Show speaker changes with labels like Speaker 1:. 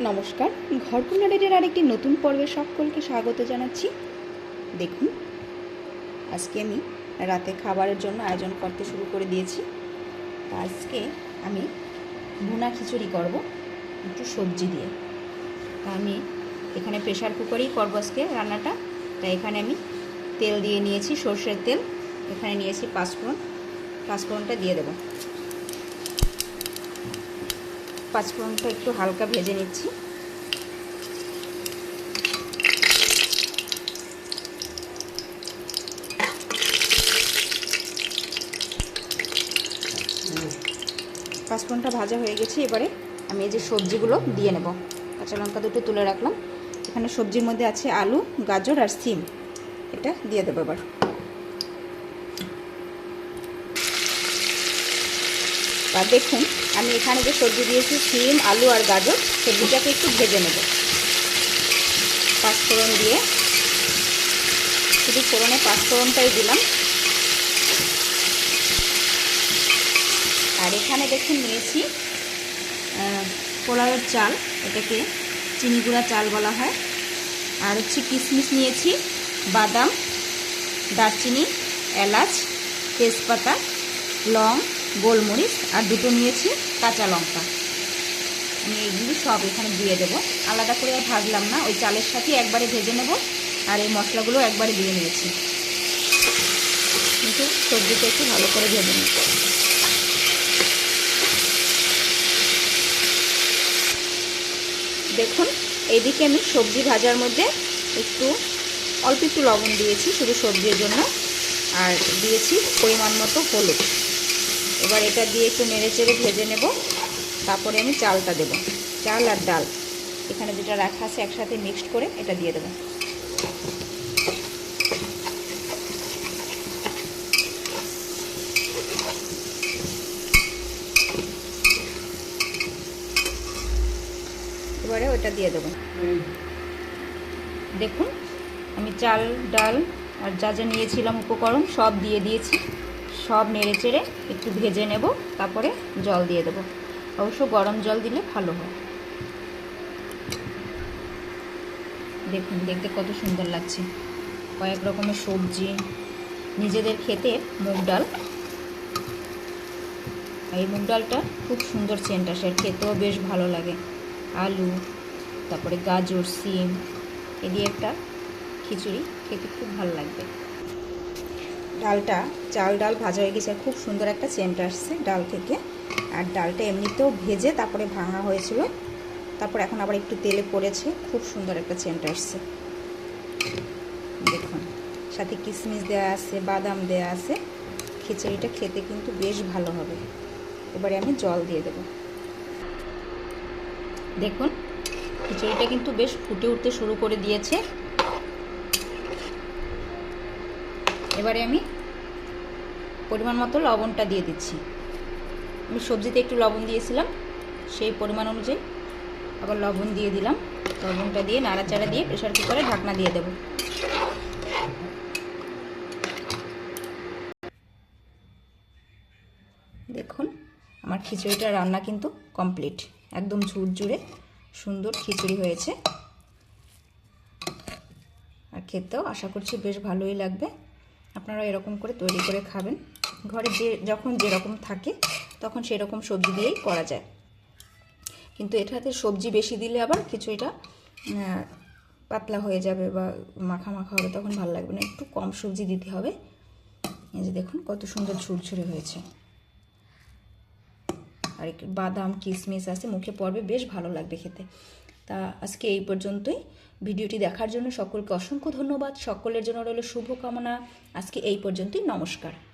Speaker 1: নমস্কার ঘরকুন্ডা ডেটের আরেকটি নতুন পর্বে সকলকে স্বাগত জানাচ্ছি। দেখুন, আজকে আমি রাতে খাবারের জন্য আয়োজন করতে শুরু করে দিয়েছি। আজকে আমি ভুনা খিচুড়ি করব, একটু সবজি দিয়ে। আমি এখানে প্রেশার কুকারেই করব আজকে রান্নাটা। তাই এখানে আমি তেল দিয়ে নিয়েছি, সর্ষের তেল। এখানে নিয়েছি পাঁচফোড়ন। পাঁচফোড়নটা দিয়ে দেবো। পাঁচফোড়নটা একটু হালকা ভেজে নিচ্ছি। পাঁচফোড়নটা ভাজা হয়ে গেছে, এবারে আমি এই যে সবজিগুলো দিয়ে নেব। কাঁচা লঙ্কা দুটো তুলে রাখলাম। এখানে সবজির মধ্যে আছে আলু, গাজর আর সিম। এটা দিয়ে দেবো এবার। আর দেখুন, আমি এখানে যে সবজি দিয়েছি সিম আলু আর গাজর, সবজিটাকে একটু ভেজে নেব। পাঁচফোড়ন দিয়ে। শুধু ফোড়নে পাঁচফোড়নটাই দিলাম। আর এখানে দেখুন নিয়েছি পোলাওয়ের চাল, এটাকে চিনি গুঁড়া চাল বলা হয়। আর হচ্ছে কিশমিশ নিয়েছি, বাদাম, দারচিনি, এলাচ, তেজপাতা, লং গোলমরিচ আর দুটো নিয়েছি কাঁচা লঙ্কা। আমি এইগুলি সব এখানে দিয়ে দেবো। আলাদা করে আর ভাজলাম না, ওই চালের সাথে একবারে ভেজে নেব আর এই মশলাগুলো একবারে দিয়ে নিয়েছি কিন্তু সবজিটা একটু ভালো করে ভেজে নিই। দেখুন, এইদিকে আমি সবজি ভাজার মধ্যে একটু, অল্প একটু লবণ দিয়েছি শুধু সবজির জন্য, আর দিয়েছি পরিমাণ মতো হলুদ। এবার এটা দিয়ে একটু নেড়ে চেড়ে ভেজে নেব। তারপরে আমি চালটা দেব। চাল আর ডাল। এখানে যেটা রাখা আছে, একসাথে মিক্সড করে এটা দিয়ে দেবো। এবারে ওটা দিয়ে দেবো। দেখুন, আমি চাল, ডাল আর যা যা নিয়েছিলাম উপকরণ সব দিয়ে দিয়েছি। সব নেড়ে চেড়ে একটু ভেজে নেব, তারপরে জল দিয়ে দেবো। অবশ্য গরম জল দিলে ভালো হয়। দেখুন, দেখতে কত সুন্দর লাগছে। কয়েক রকমের সবজি, নিজেদের খেতে মুগ ডাল। এই মুগ ডালটা খুব সুন্দর সেন্ট আসে, আর খেতেও বেশ ভালো লাগে। আলু, তারপরে গাজর, সিম, এ দিয়ে একটা খিচুড়ি, খেতে খুব ভালো লাগবে। ডালটা চাল ডাল ভাজা হয়ে গেছে। খুব সুন্দর একটা সেন্ট আসছে ডাল থেকে। আর ডালটা এমনিতেও ভেজে তারপরে ভাঙা হয়েছিল। তারপর এখন আবার একটু তেলে পড়েছে খুব সুন্দর একটা সেন্ট আসছে। দেখুন, সাথে কিশমিশ দেওয়া আছে, বাদাম দেওয়া আছে। খিচুড়িটা খেতে কিন্তু বেশ ভালো হবে। এবারে আমি জল দিয়ে দেবো। দেখুন, খিচুড়িটা কিন্তু বেশ ফুটে উঠতে শুরু করে দিয়েছে। এবারে আমি পরিমাণ মতো লবণটা দিয়ে দিচ্ছি। আমি সবজিতে একটু লবণ দিয়েছিলাম, সেই পরিমাণ অনুযায়ী আবার লবণ দিয়ে দিলাম। লবণটা দিয়ে নাড়াচাড়া দিয়ে প্রেশার কুকারে ঢাকনা দিয়ে দেব। দেখুন, আমার খিচুড়িটা রান্না কিন্তু কমপ্লিট। একদম ঝুরঝুরে সুন্দর খিচুড়ি হয়েছে। আর খেতেও আশা করছি বেশ ভালোই লাগবে। আপনারা এরকম করে তৈরি করে খাবেন। ঘরে যে, যখন যেরকম থাকে, তখন সেরকম সবজি দিয়েই করা যায়। কিন্তু এটাতে সবজি বেশি দিলে আবার কিছু এটা পাতলা হয়ে যাবে বা মাখা মাখা হবে, তখন ভালো লাগবে না। একটু কম সবজি দিতে হবে। এই যে দেখুন, কত সুন্দর ঝুরঝুরে হয়েছে। আর একটু বাদাম কিশমিশ আছে, মুখে পড়বে, বেশ ভালো লাগবে খেতে। তা আজকে এই পর্যন্তই। ভিডিওটি দেখার জন্য সকলকে অসংখ্য ধন্যবাদ। সকলের জন্য রইল শুভকামনা। আজকে এই পর্যন্তই। নমস্কার।